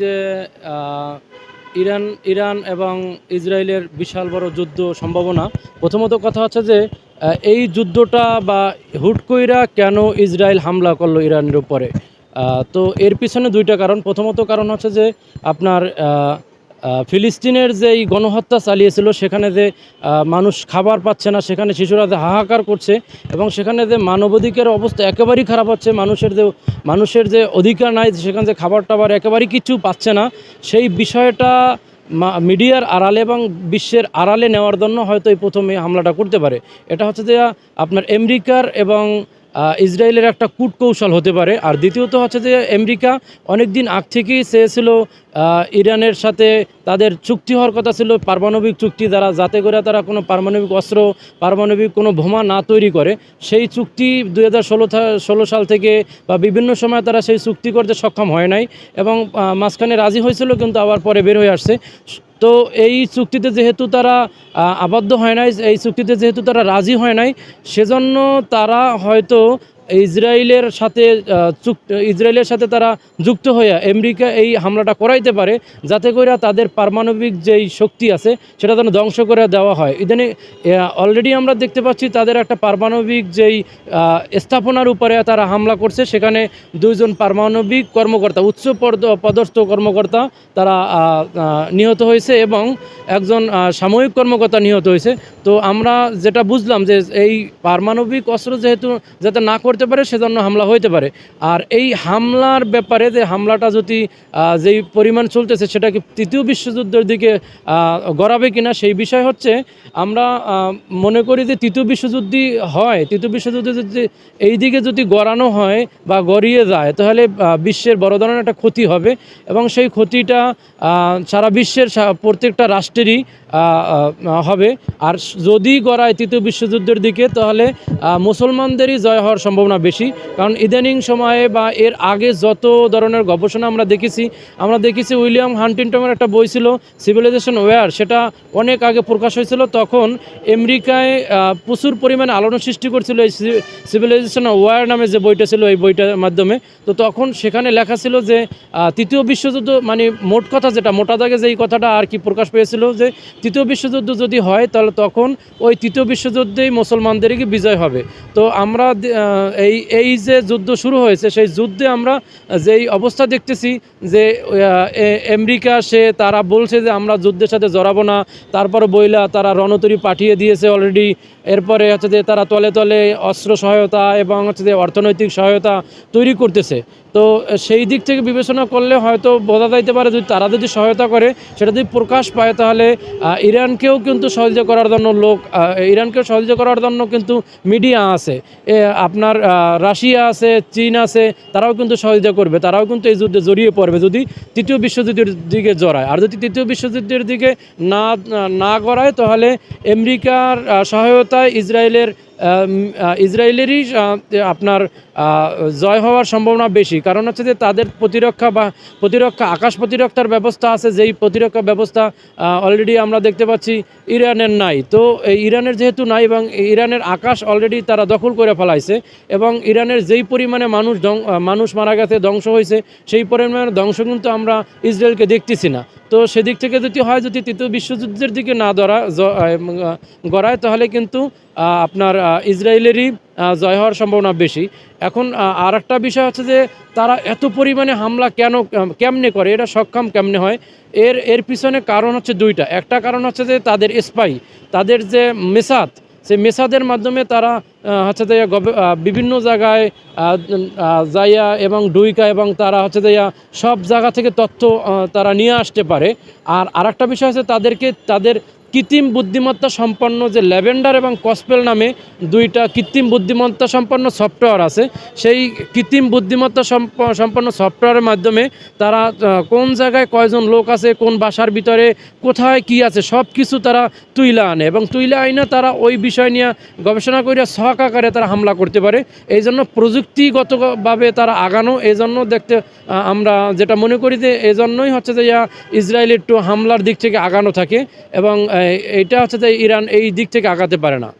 যে Iran Iran এবং ইসরায়েলের বিশাল বড় যুদ্ধ সম্ভাবনা, প্রথমত কথা হচ্ছে যে এই যুদ্ধটা বা হুট কইরা কেন ইসরায়েল হামলা করল ইরানের উপরে? তো এর পিছনে দুইটা কারণ। প্রথমত কারণ হচ্ছে যে, আপনার ফিলিস্তিনের যে এই গণহত্যা চালিয়েছিল, সেখানে যে মানুষ খাবার পাচ্ছে না, সেখানে শিশুরা যে হাহাকার করছে এবং সেখানে যে মানবাধিকার অবস্থা একেবারেই খারাপ হচ্ছে, মানুষের যে মানুষের যে অধিকার নাই, সেখানে যে খাবার টাবার একেবারেই কিছু পাচ্ছে না, সেই বিষয়টা মিডিয়ার আড়ালে এবং বিশ্বের আড়ালে নেওয়ার জন্য হয়তো এই প্রথমে হামলাটা করতে পারে। এটা হচ্ছে যে আপনার আমেরিকার এবং ইসরায়েলের একটা কূটকৌশল হতে পারে। আর দ্বিতীয়ত হচ্ছে যে আমেরিকা অনেক দিন আগ থেকেই চেয়েছিল ইরানের সাথে তাদের চুক্তি হওয়ার কথা ছিল, পারমাণবিক চুক্তি দ্বারা, যাতে করে তারা কোনো পারমাণবিক অস্ত্র, পারমাণবিক কোনো বোমা না তৈরি করে। সেই চুক্তি দুই হাজার ষোলো সাল থেকে বা বিভিন্ন সময় তারা সেই চুক্তি করতে সক্ষম হয় নাই এবং মাঝখানে রাজি হয়েছিল কিন্তু আবার পরে বের হয়ে আসছে। তো এই চুক্তিতে যেহেতু তারা আবদ্ধ হয় নাই, এই চুক্তিতে যেহেতু তারা রাজি হয় নাই, সেজন্য তারা হয়তো ইসরায়েলের সাথে ইসরায়েলের সাথে তারা যুক্ত হয়ে আমেরিকা এই হামলাটা করাইতে পারে, যাতে করে তাদের পারমাণবিক যেই শক্তি আছে, সেটা যেন ধ্বংস করে দেওয়া হয়। ইদানে অলরেডি আমরা দেখতে পাচ্ছি তাদের একটা পারমাণবিক যেই স্থাপনার উপরে তারা হামলা করছে, সেখানে দুইজন পারমাণবিক কর্মকর্তা, উচ্চ পদ- পদস্থ কর্মকর্তা তারা নিহত হয়েছে এবং একজন সাময়িক কর্মকর্তা নিহত হয়েছে। তো আমরা যেটা বুঝলাম যে এই পারমাণবিক অস্ত্র যেহেতু যাতে না করতে পারে, সেজন্য হামলা হইতে পারে। আর এই হামলার ব্যাপারে যে হামলাটা যদি যেই পরিমাণ চলতেছে, সেটা কি তৃতীয় বিশ্বযুদ্ধের দিকে গড়াবে কিনা, সেই বিষয় হচ্ছে আমরা মনে করি যে তৃতীয় বিশ্বযুদ্ধই হয়, তৃতীয় বিশ্বযুদ্ধ যদি এই দিকে যদি গড়ানো হয় বা গড়িয়ে যায়, তাহলে বিশ্বের বড় ধরনের একটা ক্ষতি হবে। এবং সেই ক্ষতিটা সারা বিশ্বের প্রত্যেকটা রাষ্ট্রেরই হবে। আর যদি গড়ায় তৃতীয় বিশ্বযুদ্ধের দিকে, তাহলে মুসলমানদেরই জয় হওয়ার সম্ভাবনা বেশি। কারণ ইদানিং সময়ে বা এর আগে যত ধরনের গবেষণা আমরা দেখেছি আমরা দেখেছি উইলিয়াম হান্টিংটনের একটা বই ছিল সিভিলাইজেশন ওয়ার সেটা অনেক আগে প্রকাশ হয়েছিল। তখন আমেরিকায় প্রচুর পরিমাণে আলোড়ন সৃষ্টি করছিল এই সিভিলাইজেশন ওয়ার নামে যে বইটা ছিল, এই বইটার মাধ্যমে। তো তখন সেখানে লেখা ছিল যে তৃতীয় বিশ্বযুদ্ধ মানে মোট কথা যেটা, মোটা দাগে যে এই কথাটা আর কি প্রকাশ পেয়েছিল, যে তৃতীয় বিশ্বযুদ্ধ যদি হয়, তাহলে তখন ওই তৃতীয় বিশ্বযুদ্ধেই মুসলমানদেরই বিজয় হবে। তো আমরা এই এই যে যুদ্ধ শুরু হয়েছে, সেই যুদ্ধে আমরা যেই অবস্থা দেখতেছি যে আমেরিকা সে তারা বলছে যে আমরা যুদ্ধের সাথে জড়াবো না, তারপর বইলা তারা রণতরী পাঠিয়ে দিয়েছে অলরেডি এরপরে হচ্ছে যে তারা তলে তলে অস্ত্র সহায়তা এবং হচ্ছে যে অর্থনৈতিক সহায়তা তৈরি করতেছে। তো সেই দিক থেকে বিবেচনা করলে হয়তো বোঝা যাইতে পারে যদি তারা যদি সহায়তা করে, সেটা যদি প্রকাশ পায় তাহলে ইরানকেও কিন্তু সহযোগিতা করার জন্য লোক ইরানকে সহযোগ সহযোগিতা করার জন্য কিন্তু মিডিয়া আছে। আপনার রাশিয়া আছে, চীন আছে, তারাও কিন্তু সহযোগিতা করবে। তারাও কিন্তু এই যুদ্ধে জড়িয়ে পড়বে যদি তৃতীয় বিশ্বযুদ্ধের দিকে জড়ায়। আর যদি তৃতীয় বিশ্বযুদ্ধের দিকে না না করায় তাহলে আমেরিকার সহায়তায় ইসরায়েলের ইসরায়েলেরই আপনার জয় হওয়ার সম্ভাবনা বেশি। কারণ হচ্ছে যে তাদের প্রতিরক্ষা বা প্রতিরক্ষা, আকাশ প্রতিরক্ষার ব্যবস্থা আছে, যেই প্রতিরক্ষা ব্যবস্থা অলরেডি আমরা দেখতে পাচ্ছি ইরানের নাই। তো ইরানের যেহেতু নাই এবং ইরানের আকাশ অলরেডি তারা দখল করে ফেলাইছে এবং ইরানের যেই পরিমাণে মানুষ মানুষ মারা গেছে, ধ্বংস হয়েছে সেই পরিমাণে ধ্বংস কিন্তু আমরা ইসরায়েলকে দেখতেছি না। তো সেদিক থেকে যদি হয়, যদি তৃতীয় বিশ্বযুদ্ধের দিকে না ধরা গড়ায়, তাহলে কিন্তু আপনার ইসরায়েলেরই জয় হওয়ার সম্ভাবনা বেশি। এখন আর একটা বিষয় হচ্ছে যে, তারা এত পরিমাণে হামলা কেন কেমনে করে, এটা সক্ষম কেমনে হয়? এর এর পিছনে কারণ হচ্ছে দুইটা। একটা কারণ হচ্ছে যে, তাদের স্পাই তাদের যে মেসাদ সেই মেসাদের মাধ্যমে তারা হচ্ছে যে বিভিন্ন জায়গায় যাইয়া এবং ডুইকা এবং তারা হচ্ছে যে সব জায়গা থেকে তথ্য তারা নিয়ে আসতে পারে। আর আরেকটা বিষয় হচ্ছে তাদেরকে, তাদের কৃত্রিম বুদ্ধিমত্তা সম্পন্ন যে ল্যাভেন্ডার এবং কসপেল নামে দুইটা কৃত্রিম বুদ্ধিমত্তা সম্পন্ন সফটওয়্যার আছে, সেই কৃত্রিম বুদ্ধিমত্তা সম্প- সম্পন্ন সফটওয়্যারের মাধ্যমে তারা কোন জায়গায় কয়জন লোক আছে, কোন বাসার ভিতরে, কোথায় কি আছে সব কিছু তারা তুইলা আনে এবং তুইলা আইনে তারা ওই বিষয় নিয়ে গবেষণা করে শখ আকারে তারা হামলা করতে পারে। এই জন্য প্রযুক্তিগতভাবে তারা আগানো এই জন্য দেখতে আমরা যেটা মনে করি যে এই জন্যই হচ্ছে যে ইয়া ইসরায়েল একটু হামলার দিক থেকে আগানো থাকে এবং আহ, এইটা হচ্ছে যে ইরান এই দিক থেকে আগাতে পারে না।